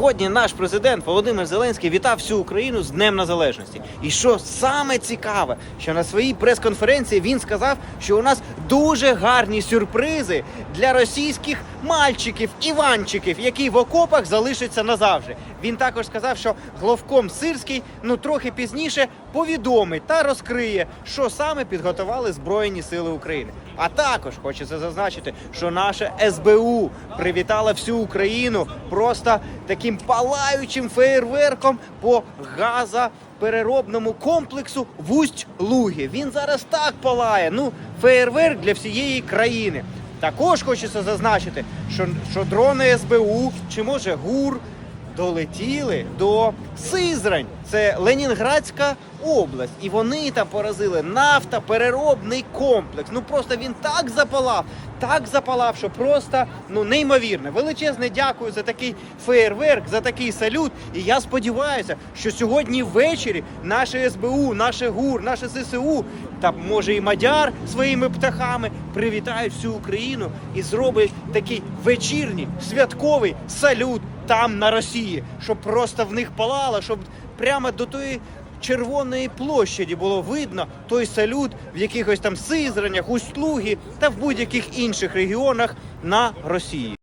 Сьогодні наш президент Володимир Зеленський вітав всю Україну з Днем Незалежності. І що саме цікаве, що на своїй прес-конференції він сказав, що у нас дуже гарні сюрпризи для російських мальчиків, іванчиків, які в окопах залишаться назавжди. Він також сказав, що главком Сирський ну трохи пізніше повідомить та розкриє, що саме підготували Збройні Сили України. А також хочеться зазначити, що наше СБУ привітала всю Україну просто таким палаючим феєрверком по газопереробному комплексу в Усть-Лугі. Він зараз так палає. Ну, феєрверк для всієї країни. Також хочеться зазначити, що, що дрони СБУ чи може ГУР долетіли до Сизрань. Це Ленінградська область. І вони там поразили нафтопереробний комплекс. Ну просто він так запалав, так запалав, що просто ну неймовірно. Величезне дякую за такий феєрверк, за такий салют. І я сподіваюся, що сьогодні ввечері наше СБУ, наше ГУР, наше ЗСУ та може і Мадяр своїми птахами привітають всю Україну і зроблять такий вечірній святковий салют там на Росії, щоб просто в них палало, щоб прямо до тої червоної площаді було видно той салют в якихось там Сизранях, Усть-Лугі та в будь-яких інших регіонах на Росії.